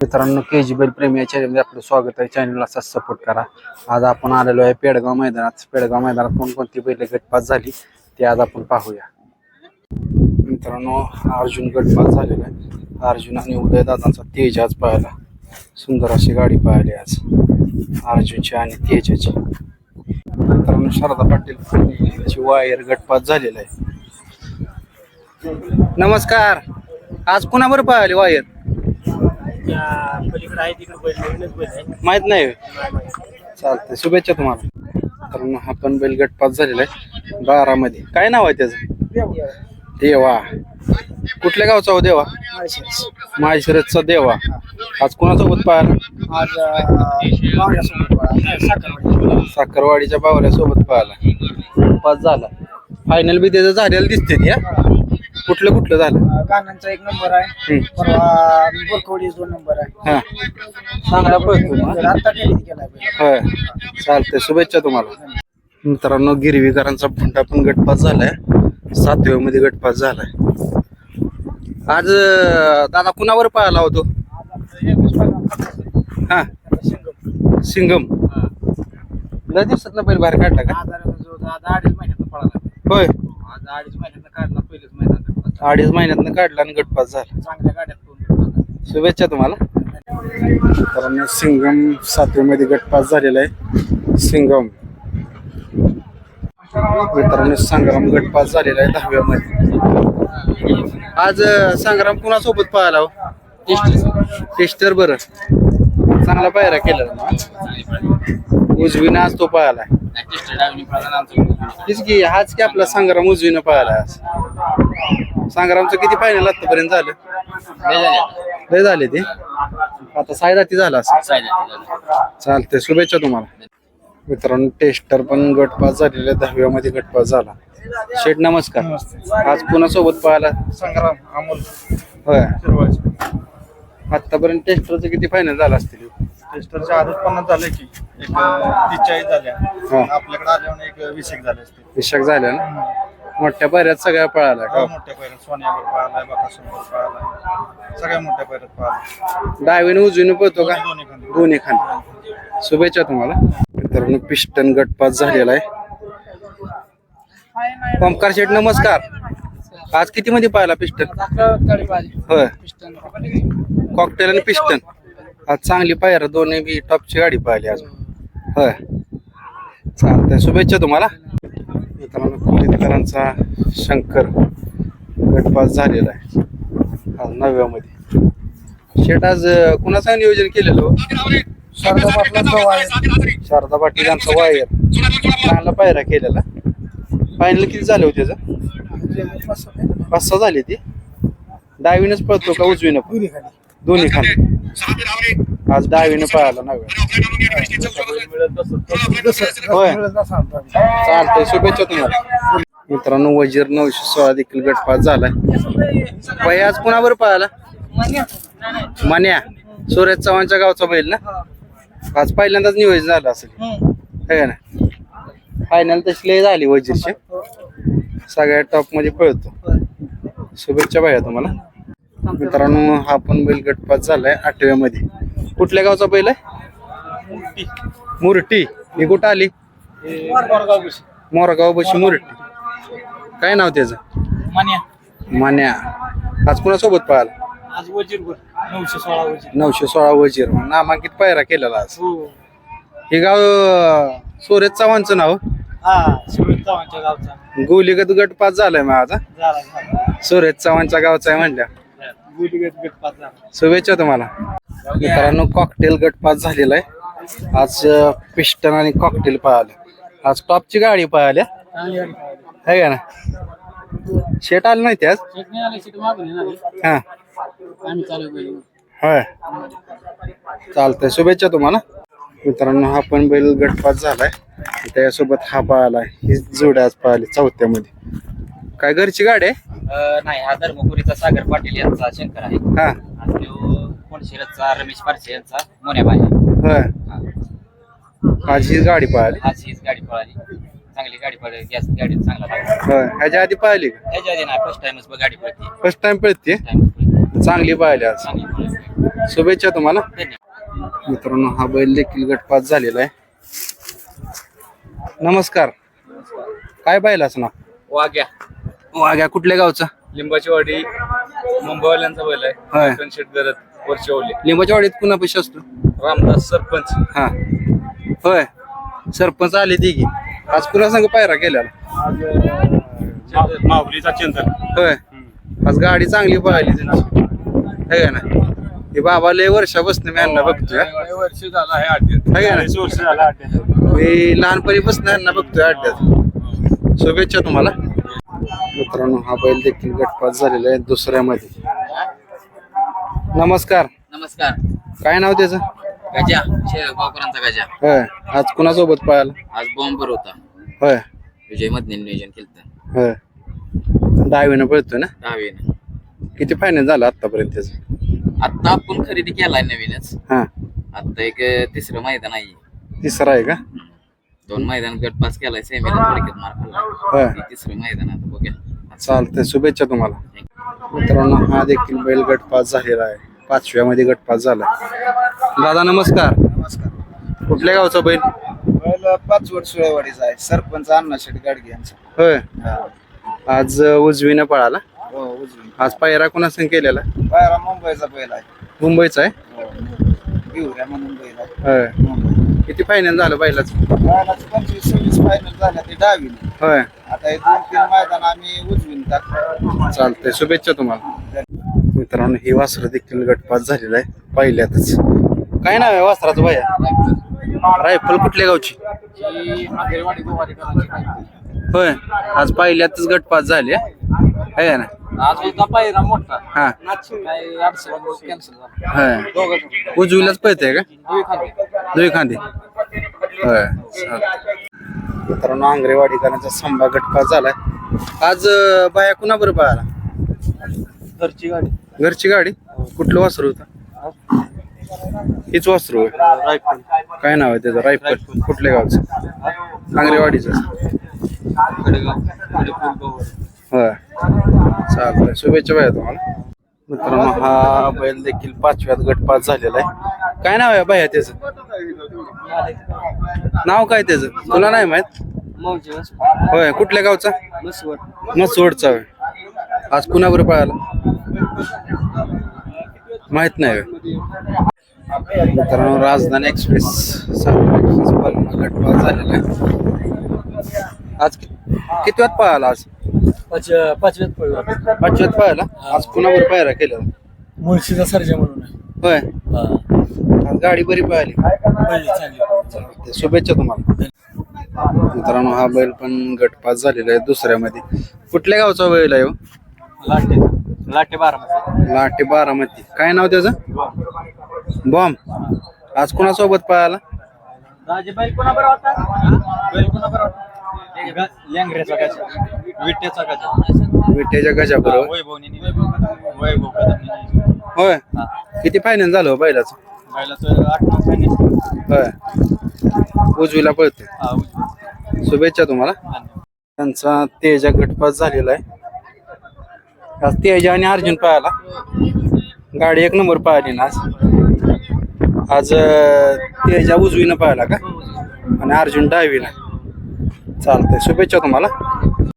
मित्रांनो के जी बैल प्रेमी या चॅनलमध्ये आपलं स्वागत आहे. चॅनलला असाच सपोर्ट करा. आज आपण आलेलो आहे पेडगाव मैदानात. पेडगाव मैदानात कोणकोणती बैल गटपास झाली ते आज आपण पाहूया. मित्रांनो अर्जुन गटपास झालेला आहे. अर्जुन आणि उदयदादांचा तेज आज पाहायला. सुंदर अशी गाडी पाहिली आज. अर्जुनची आणि तेजाची. मित्रांनो शारदा पाटील यांची वायर गटपास झालेला आहे. नमस्कार. आज कुणाबरोबर पाहिली वायर पलीकडे आहे तिकडे बैल नवीनच बैल आहे माहीत नाही? चालतंय. शुभेच्छा तुम्हाला. कारण हा पण बैल गटपास झालेला आहे. बारामध्ये. काय नाव आहे त्याचं? देवा. कुठल्या गावचा हो देवा? माळशिरसचा देवा. आज कोणासोबत पाहिला आज साखरवाडी साखरवाडीच्या. बावऱ्यासोबत पाहिला. पास झाला. फायनल बी त्याचं झालेलं दिसते त्या कुठलं कुठलं झालं? गाण्यांचा एक नंबर आहे. हम्म. परवा दोन नंबर आहे. हा. चांगला पळतो ना आता खरेदी बैल. होय चालतंय. शुभेच्छा तुम्हाला. मित्रांनो गिरवीकरांचा भुंडा पण गटपास झालाय. सातव्या मध्ये गटपास झालाय. आज अं, दादा कुणावर पाहिला होतो? हा. सिंगम लय दिवसात बैल बाहेर काढला का? जो आता अडीच महिन्यात पळाला. होय. आज अडीच महिन्यात काढला पहिलेच मैदान अडीच महिन्यात काढला आणि गटपास झाला. चांगल्या गाड्यात शुभेच्छा तुम्हाला. मित्रांनो सिंगम सातव्यामध्ये गटपास झालेला आहे. सिंगम मित्रांनो संग्राम गटपास झालेला आहे दहाव्यामध्ये. आज संग्राम कुणासोबत पाहिला हो? टेस्टर बरं. चांगला पायरा केला ना? उजवीनं आज तो पाहिला तीच की हाच की आपला संग्राम उजवीनं पाहिला आज. संग्रामचं किती फायनल आतापर्यंत झालं? लय झाले. ते. आता सायदाती झाला असं चालतंय शुभेच्छा तुम्हाला. मित्रांनो टेस्टर पण गटपास झालेला दहाव्यामध्ये गटपास झाला. शेठ नमस्कार. आज कुणासोबत पाहिला? संग्राम अमोल. होय. आतापर्यंत टेस्टरचं किती फायनल झाला असतील? टेस्टरच्या आधीच पन्नास झाले की. एक तीस झाल्या. हा. आपल्याकडे आल्यावर एक वीस एक झाले असते विषक झाल्या ना? मोठ्या पायऱ्यात सगळ्या पळाला का? मोठ्या पैरात सोन्यावर पळालाय बकासूरवर पळालाय. सगळ्या मोठ्या पैरात पळालाय. डावीने उजवीने पळतो का? दोन्ही खांदे. दोन्ही खाली शुभेच्छा तुम्हाला. मित्रांनो पिस्टन गटपास झालेला आहे. ओमकार शेठ नमस्कार. आज किती मध्ये पाहिला पिस्टन? होय. कॉकटेल आणि पिस्टन. आज चांगली पायरा दोन्ही बी टॉपची गाडी पाहिली आज. होय. चालतंय. शुभेच्छा तुम्हाला. मित्रांनो कुलीतकरांचा शंकर गटपास झालेला आहे. आज नव्यामध्ये शेट आज कुणाचं नियोजन केलेलं हो? शारदा पाटला जो आहे शारदा पाटील यांचा वायर. चांगला पायरा केलेला. फायनल किती झाले होते त्याचं? पाच सहा झाले ते. डावीनच पळतो का उजवीनं? दोन्ही खाली. आज डावीनं पळाला चालतंय. शुभेच्छा तुम्हाला. मित्रांनो वजीर नऊशे सोळा देखील गटपास झालाय. बाई आज कुणावर पळाला? मान्या. सूरज चव्हाणच्या गावचा बैल ना? आज पहिल्यांदाच नियोजन झालं असेल. है ना फायनल तशी लय झाली वजीरची. सगळ्या टॉपमध्ये पळतो. शुभेच्छा बाया तुम्हाला. मित्रांनो हा पण बैल गटपास झालाय आठव्या मध्ये कुठल्या गावचा बैल आहे? मुरटी. ही कुठं आली? मोरगाव बशी. मुरटी. काय नाव त्याचं? मान्या. मान्या. आज कुणासोबत पाहिला? आज वजीरवर नऊशे सोळा वजीर. नऊशे सोळा वजीर. नामांकित पायरा केलेला आज. हो. हे गाव अं, सूरज चव्हाणचं नाव? हा सुरेश गोलीगत गट पास झालाय माझा सूरज चव्हाणच्या गावचा आहे म्हणल्या गुलीगत गट पाच झाला शुभेच्छा तुम्हाला. मित्रांनो कॉकटेल गट पास झालेला आहे. आज पिस्टन आणि कॉकटेल पळालं. आज टॉपची गाडी पळाल्या आहे का ना शेट आलं नाही ते आज? हा. होय. चालतंय. शुभेच्छा तुम्हाला. मित्रांनो हा पण बैल गटपास झालाय. त्याच्यासोबत हा पळाला. ही जोड्या आज पळाली चौथ्यामध्ये. काय घरची गाडी आहे? नाही हा धर्मपुरीचा सागर पाटील यांचा शंकर आहे. हा. आणि तो कोणशिरसचा रमेश पारसे यांचा मोन्याबा आहे. होय. आज ही गाडी पळाली. आज हीच गाडी पळाली. चांगली गाडी पळाली. गॅस गाडी चांगला लागला. होय. ह्याच्या आधी पाहिली का? ह्याच्या आधी नाही फर्स्ट टाइमच गाडी पळते. फर्स्ट टाइम पळते? टाइमच पळते. चांगली पाहिली आज. चांगली पळते शुभेच्छा तुम्हाला. धन्यवाद. मित्रांनो हा बैल देखील गटपात झालेला आहे. नमस्कार. काय बैलाचं नाव? वाघ्या. वाघ्या कुठल्या गावचा? लिंबाची वाडी मुंबईवाल्यांचा बैल होय. आहे शेट करत वर्षवले लिंबाच्या वाडीत कुणा पैसे असतो? रामदास सरपंच. हा. होय. सरपंच आले ती की. आज पुन्हा संघ पायरा माऊलीचा चंदन होय. आज गाडी चांगली पाहिली त्यांची है का ना? हे बाबा लय वर्षापासून मी यांना बघतोय हा. वर्ष झाला आहे अड्ड्यात है का ना? चाळीस वर्ष झाला मी लहानपणीपासून यांना बघतोय अड्ड्यात शुभेच्छा तुम्हाला. मित्रांनो हा बैल देखील गटपात झालेला आहे दुसऱ्यामध्ये. नमस्कार. नमस्कार. काय नाव त्याचं? गजा गजा. होय. आज कुणासोबत पळाला आज बॉम्बर होता. होय. विजय मधने नियोजन केलं होय. डावीनं पळतोय ना? दहावीने. किती फायनल झालं आतापर्यंत त्याचं? आता आपण खरेदी केलाय नवीनच. हा. आता एक तिसरं मैदान आहे. तिसरा आहे का? दोन मैदान गट पास केलाय सेमीला थोडक्यात मार खाल्ला हे तिसरं मैदान आता बघूया. चालतंय. शुभेच्छा तुम्हाला. मित्रांनो हा देखील बैल गटपास झालेला आहे. पाचव्यामध्ये गटपास झाला दादा नमस्कार. नमस्कार. कुठल्या गावचा बैल? पहिला पाच वर्ष सुळेवाडीचा आहे. सरपंच अण्णा शेट गाडगे यांचा. होय. हा. आज अं, उजवीनं पळाला. हो उजवी आज पायरा कोणासंग केलेला? पायरा मुंबईचा बैल आहे. मुंबईचा आहे? हो. म्हणून बैल आहे. होय. मुंबई. किती फायनल झालं बैलाचं? बैलाचं पंचवीस सव्वीस फायनल झाल्या ते डावीने. होय. आता दोन तीन मैदान आम्ही उजवीन टाकतो चालतंय शुभेच्छा तुम्हाला. मित्रांनो ही वासरं देखील गटपास झालेला आहे. पहिल्यातच. काय नाव आहे वासराचं भैया? रायफल कुठल्या गावची? होय आज पहिल्यातच गटपास झाले आहे. ना हा. उजवीलाच पळते का. दुई खांदे. होय. मित्रांनो आंग्रेवाडीकरांचा संभा गटपास झालाय. आज बाया कुणा बरं पळाला घरची गाडी. घरची गाडी? कुठलं वासरू होतं? हीच वासरू रायफल. काय नाव आहे त्याचं? रायफल. कुठल्या गावचं? आंग्रेवाडीचं. चालतंय. शुभेच्छा बाया तुम्हाला. मित्रांनो हा बैल देखील पाचव्यात गटपास झालेला आहे. काय नाव आहे बाया त्याचं? नाव काय त्याचं? तुला नाही माहीत? मौजे होय कुठल्या गावचा? मसवड. मसवडचा होय. आज कुणाबरोबर पळाला? माहीत नाही होय. मित्रांनो राजधानी एक्सप्रेस गटपास झालेला आहे. आज कि- किती वाजता पळाला आज? पाच पाचव्यात पडला पाचव्यात पळाला? आज कुणाबरोबर पायरा केलेला मुळशीचा सर्जा म्हणून. होय. हा. आज गाडी बरी पळाली. शुभेच्छा तुम्हाला. मित्रांनो हा बैल पण गटपास झालेला आहे दुसऱ्यामध्ये. कुठल्या गावचा बैल आहे हो? लाटे. लाटे बारा लाटे बारामती. काय नाव त्याचं? बॉम्ब. आज कुणासोबत पळाला? राजे बैल कोणा बरं होता? बैल कोणा बरं होता? लँगऱ्याचा गजा. बरोबर वैभवनी वैभव कदमनी होय. किती फायनल झालं हो बैलाचं? बैलाचं आठ नऊ महिने होय. उजवीला पळते हा उजवी. शुभेच्छा तुम्हाला. त्यांचा तेजा गटपास झालेला आहे. आज तेजा आणि अर्जुन पळाला. गाडी एक नंबर पळाली ना आज. आज अं, तेजा उजवीनं पळाला का? आणि अर्जुन डावीनं चालतंय. शुभेच्छा तुम्हाला.